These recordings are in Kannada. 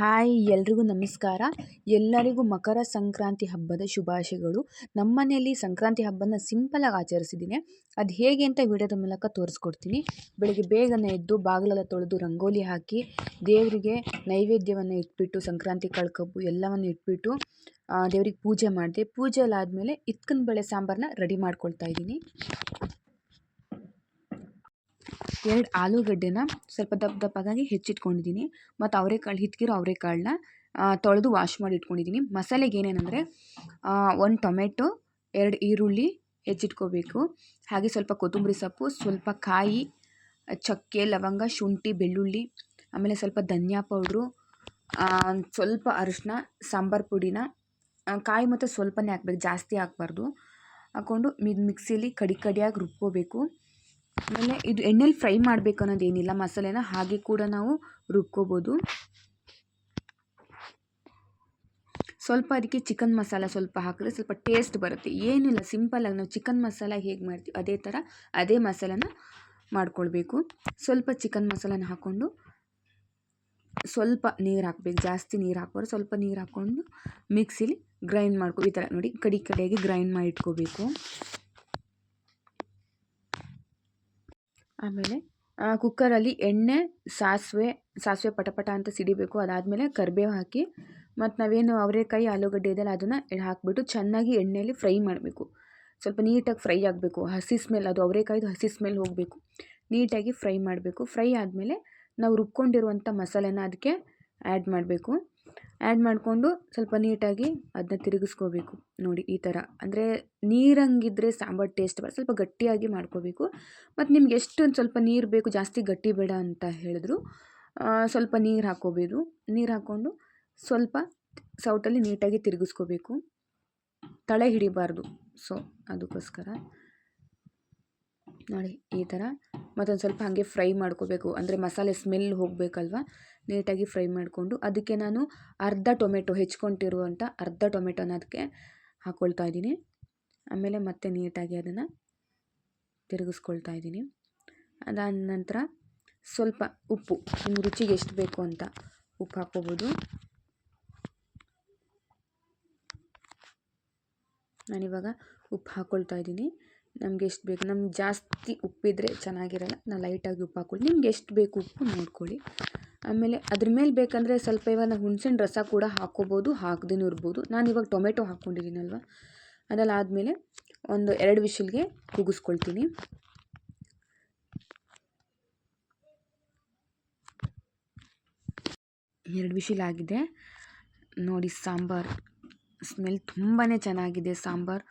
ಹಾಯ್ ಎಲ್ರಿಗೂ ನಮಸ್ಕಾರ. ಎಲ್ಲರಿಗೂ ಮಕರ ಸಂಕ್ರಾಂತಿ ಹಬ್ಬದ ಶುಭಾಶಯಗಳು. ನಮ್ಮ ಮನೆಯಲ್ಲಿ ಸಂಕ್ರಾಂತಿ ಹಬ್ಬನ ಸಿಂಪಲಾಗಿ ಆಚರಿಸಿದ್ದೀನಿ ಅದು ಹೇಗೆ ಅಂತ ವಿಡಿಯೋದ ಮೂಲಕ ತೋರಿಸ್ಕೊಡ್ತೀನಿ. ಬೆಳಗ್ಗೆ ಬೇಗನೆ ಎದ್ದು ಬಾಗಿಲೆಲ್ಲ ತೊಳೆದು ರಂಗೋಲಿ ಹಾಕಿ ದೇವರಿಗೆ ನೈವೇದ್ಯವನ್ನು ಇಟ್ಬಿಟ್ಟು, ಸಂಕ್ರಾಂತಿ ಕಳ್ಕಬ್ಬು ಎಲ್ಲವನ್ನು ಇಟ್ಬಿಟ್ಟು ದೇವ್ರಿಗೆ ಪೂಜೆ ಮಾಡಿದೆ. ಪೂಜೆ ಆದಮೇಲೆ ಇತ್ಕನ ಬೇಳೆ ಸಾಂಬಾರನ್ನ ರೆಡಿ ಮಾಡ್ಕೊಳ್ತಾ ಇದ್ದೀನಿ ಎರಡು ಆಲೂಗಡ್ಡೆನ ಸ್ವಲ್ಪ ದಪ್ಪ ದಪ್ಪಗಾಗಿ ಹೆಚ್ಚಿಟ್ಕೊಂಡಿದ್ದೀನಿ. ಮತ್ತು ಅವರೆಕಾಳು ಹಿತ್ಕಿರೋ ಅವರೆಕಾಳನ್ನ ತೊಳೆದು ವಾಶ್ ಮಾಡಿ ಇಟ್ಕೊಂಡಿದ್ದೀನಿ. ಮಸಾಲೆಗೆ ಏನೇನೆಂದರೆ ಒಂದು ಟೊಮೆಟೊ, ಎರಡು ಈರುಳ್ಳಿ ಹೆಚ್ಚಿಟ್ಕೋಬೇಕು. ಹಾಗೆ ಸ್ವಲ್ಪ ಕೊತ್ತಂಬರಿ ಸೊಪ್ಪು, ಸ್ವಲ್ಪ ಕಾಯಿ, ಚಕ್ಕೆ, ಲವಂಗ, ಶುಂಠಿ, ಬೆಳ್ಳುಳ್ಳಿ, ಆಮೇಲೆ ಸ್ವಲ್ಪ ಧನಿಯಾ ಪೌಡ್ರು ಸ್ವಲ್ಪ ಅರಿಶಿನ, ಸಾಂಬಾರು ಪುಡಿನ ಕಾಯಿ ಮತ್ತು ಸ್ವಲ್ಪನೇ ಹಾಕ್ಬೇಕು, ಜಾಸ್ತಿ ಹಾಕ್ಬಾರ್ದು. ಹಾಕ್ಕೊಂಡು ಮಿಕ್ಸಿಲಿ ಕಡಿ ಕಡಿಯಾಗಿ ರುಬ್ಕೋಬೇಕು. ಆಮೇಲೆ ಇದು ಎಣ್ಣೆಲಿ ಫ್ರೈ ಮಾಡಬೇಕು ಅನ್ನೋದೇನಿಲ್ಲ ಮಸಾಲೆನ ಹಾಗೆ ಕೂಡ ನಾವು ರುಬ್ಕೋಬೋದು. ಸ್ವಲ್ಪ ಅದಕ್ಕೆ ಚಿಕನ್ ಮಸಾಲ ಸ್ವಲ್ಪ ಹಾಕಿದ್ರೆ ಸ್ವಲ್ಪ ಟೇಸ್ಟ್ ಬರುತ್ತೆ. ಏನಿಲ್ಲ ಸಿಂಪಲ್ಲಾಗಿ ನಾವು ಚಿಕನ್ ಮಸಾಲ ಹೇಗೆ ಮಾಡ್ತೀವಿ, ಅದೇ ಥರ ಅದೇ ಮಸಾಲನ ಮಾಡ್ಕೊಳ್ಬೇಕು. ಸ್ವಲ್ಪ ಚಿಕನ್ ಮಸಾಲನ ಹಾಕ್ಕೊಂಡು ಸ್ವಲ್ಪ ನೀರು ಹಾಕ್ಬೇಕು, ಜಾಸ್ತಿ ನೀರು ಹಾಕೋರು ಸ್ವಲ್ಪ ನೀರು ಹಾಕ್ಕೊಂಡು ಮಿಕ್ಸಿಲಿ ಗ್ರೈಂಡ್ ಮಾಡ್ಕೊ, ಈ ಥರ ನೋಡಿ ಕಡಿ ಕಡೆಗೆ ಗ್ರೈಂಡ್ ಮಾಡಿ ಇಟ್ಕೋಬೇಕು ಆಮೇಲೆ ಕುಕ್ಕರಲ್ಲಿ ಎಣ್ಣೆ, ಸಾಸಿವೆ ಸಾಸಿವೆ ಪಟಪಟ ಅಂತ ಸಿಡಿಬೇಕು. ಅದಾದಮೇಲೆ ಕರಿಬೇವು ಹಾಕಿ, ಮತ್ತು ನಾವೇನು ಅವರೆಕಾಯಿ ಆಲೂಗಡ್ಡೆ ಇದೆಯಲ್ಲ ಅದನ್ನು ಹಾಕಿಬಿಟ್ಟು ಚೆನ್ನಾಗಿ ಎಣ್ಣೆಯಲ್ಲಿ ಫ್ರೈ ಮಾಡಬೇಕು. ಸ್ವಲ್ಪ ನೀಟಾಗಿ ಫ್ರೈ ಆಗಬೇಕು. ಹಸಿ ಸ್ಮೆಲ್, ಅದು ಅವರೆಕಾಯ್ದು ಹಸಿ ಸ್ಮೆಲ್ ಹೋಗಬೇಕು. ನೀಟಾಗಿ ಫ್ರೈ ಮಾಡಬೇಕು. ಫ್ರೈ ಆದಮೇಲೆ ನಾವು ರುಬ್ಕೊಂಡಿರುವಂಥ ಮಸಾಲೆನ ಅದಕ್ಕೆ ಆ್ಯಡ್ ಮಾಡಬೇಕು. ಆ್ಯಡ್ ಮಾಡಿಕೊಂಡು ಸ್ವಲ್ಪ ನೀಟಾಗಿ ಅದನ್ನ ತಿರುಗಿಸ್ಕೋಬೇಕು. ನೋಡಿ ಈ ಥರ. ಅಂದರೆ ನೀರಂಗಿದ್ರೆ ಸಾಂಬಾರು ಟೇಸ್ಟ್ ಬರ ಸ್ವಲ್ಪ ಗಟ್ಟಿಯಾಗಿ ಮಾಡ್ಕೋಬೇಕು. ಮತ್ತು ನಿಮ್ಗೆ ಎಷ್ಟು ಸ್ವಲ್ಪ ನೀರು ಬೇಕು ಜಾಸ್ತಿ ಗಟ್ಟಿ ಬೇಡ ಅಂತ ಹೇಳಿದ್ರು ಸ್ವಲ್ಪ ನೀರು ಹಾಕೋಬೇಕು ನೀರು ಹಾಕ್ಕೊಂಡು ಸ್ವಲ್ಪ ಸೌಟಲ್ಲಿ ನೀಟಾಗಿ ತಿರುಗಿಸ್ಕೋಬೇಕು. ತಳೆ ಹಿಡಿಬಾರ್ದು. ಸೊ ಅದಕ್ಕೋಸ್ಕರ. ನೋಡಿ ಈ ಥರ. ಮತ್ತೊಂದು ಸ್ವಲ್ಪ ಹಾಗೆ ಫ್ರೈ ಮಾಡ್ಕೋಬೇಕು. ಅಂದರೆ ಮಸಾಲೆ ಸ್ಮೆಲ್ ಹೋಗಬೇಕಲ್ವ? ನೀಟಾಗಿ ಫ್ರೈ ಮಾಡಿಕೊಂಡು ಅದಕ್ಕೆ ನಾನು ಅರ್ಧ ಟೊಮೆಟೊ ಹೆಚ್ಕೊಂಡಿರುವಂಥ ಅರ್ಧ ಟೊಮೆಟೊನ ಅದಕ್ಕೆ ಹಾಕ್ಕೊಳ್ತಾ ಇದ್ದೀನಿ. ಆಮೇಲೆ ಮತ್ತೆ ನೀಟಾಗಿ ಅದನ್ನು ತಿರುಗಿಸ್ಕೊಳ್ತಾ ಇದ್ದೀನಿ. ಅದಾದ ನಂತರ ಸ್ವಲ್ಪ ಉಪ್ಪು ನಿಮ್ಮ ರುಚಿಗೆ ಎಷ್ಟು ಬೇಕು ಅಂತ ಉಪ್ಪು ಹಾಕ್ಕೋಬೋದು. ನಾನಿವಾಗ ಉಪ್ಪು ಹಾಕ್ಕೊಳ್ತಾ ಇದ್ದೀನಿ. ನಮ್ಗೆ ಎಷ್ಟು ಬೇಕು, ನಮ್ಗೆ ಜಾಸ್ತಿ ಉಪ್ಪಿದ್ರೆ ಚೆನ್ನಾಗಿರಲ್ಲ ನಾನು ಲೈಟಾಗಿ ಉಪ್ಪು ಹಾಕ್ಕೊಳ್ಳಿ. ನಿಮ್ಗೆ ಎಷ್ಟು ಬೇಕು ಉಪ್ಪು ನೋಡ್ಕೊಳ್ಳಿ. ಆಮೇಲೆ ಅದ್ರ ಮೇಲೆ ಬೇಕಂದರೆ ಸ್ವಲ್ಪ ಇವಾಗ ಹುಣ್ಸೆಹಣ್ಣು ರಸ ಕೂಡ ಹಾಕ್ಕೋಬೋದು, ಹಾಕ್ದೇನೂ ಇರ್ಬೋದು. ನಾನು ಇವಾಗ ಟೊಮೆಟೊ ಹಾಕ್ಕೊಂಡಿದ್ದೀನಲ್ವ? ಅದೆಲ್ಲ ಆದಮೇಲೆ ಒಂದು ಎರಡು ವಿಷಿಲ್ಗೆ ಕೂಗಿಸ್ಕೊಳ್ತೀನಿ ಎರಡು ವಿಷಿಲ್ ಆಗಿದೆ. ನೋಡಿ ಸಾಂಬಾರು. ಸ್ಮೆಲ್ ತುಂಬಾ ಚೆನ್ನಾಗಿದೆ ಸಾಂಬಾರು.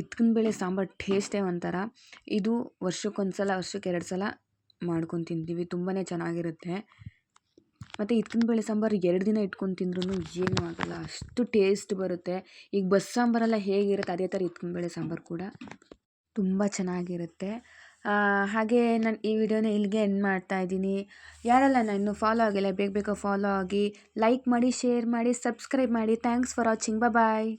ಇತ್ಕಿನ ಬೇಳೆ ಸಾಂಬಾರು ಟೇಸ್ಟೇ ಒಂಥರ. ಇದು ವರ್ಷಕ್ಕೊಂದು ಸಲ ವರ್ಷಕ್ಕೆ ಎರಡು ಸಲ ಮಾಡ್ಕೊಂಡು ತಿಂತೀವಿ. ತುಂಬಾ ಚೆನ್ನಾಗಿರುತ್ತೆ. ಮತ್ತು ಇತ್ಕಿನ ಬೇಳೆ ಸಾಂಬಾರು ಎರಡು ದಿನ ಇಟ್ಕೊಂಡು ತಿಂದ್ರೂ ಏನೂ ಆಗೋಲ್ಲ. ಅಷ್ಟು ಟೇಸ್ಟ್ ಬರುತ್ತೆ. ಈಗ ಬಸ್ ಸಾಂಬಾರೆಲ್ಲ ಹೇಗಿರುತ್ತೆ? ಅದೇ ಥರ ಹಿತ್ಕಿನ ಬೇಳೆ ಸಾಂಬಾರು ಕೂಡ ತುಂಬ ಚೆನ್ನಾಗಿರುತ್ತೆ. ಹಾಗೆ ನಾನು ಈ ವಿಡಿಯೋನ ಇಲ್ಲಿಗೆ ಎಂಡ್ ಮಾಡ್ತಾ ಇದ್ದೀನಿ. ಯಾರೆಲ್ಲ ನಾನು ಫಾಲೋ ಆಗಿಲ್ಲ, ಬೇಗ ಬೇಗ ಫಾಲೋ ಆಗಿ ಲೈಕ್ ಮಾಡಿ ಶೇರ್ ಮಾಡಿ ಸಬ್ಸ್ಕ್ರೈಬ್ ಮಾಡಿ. Thanks for watching bye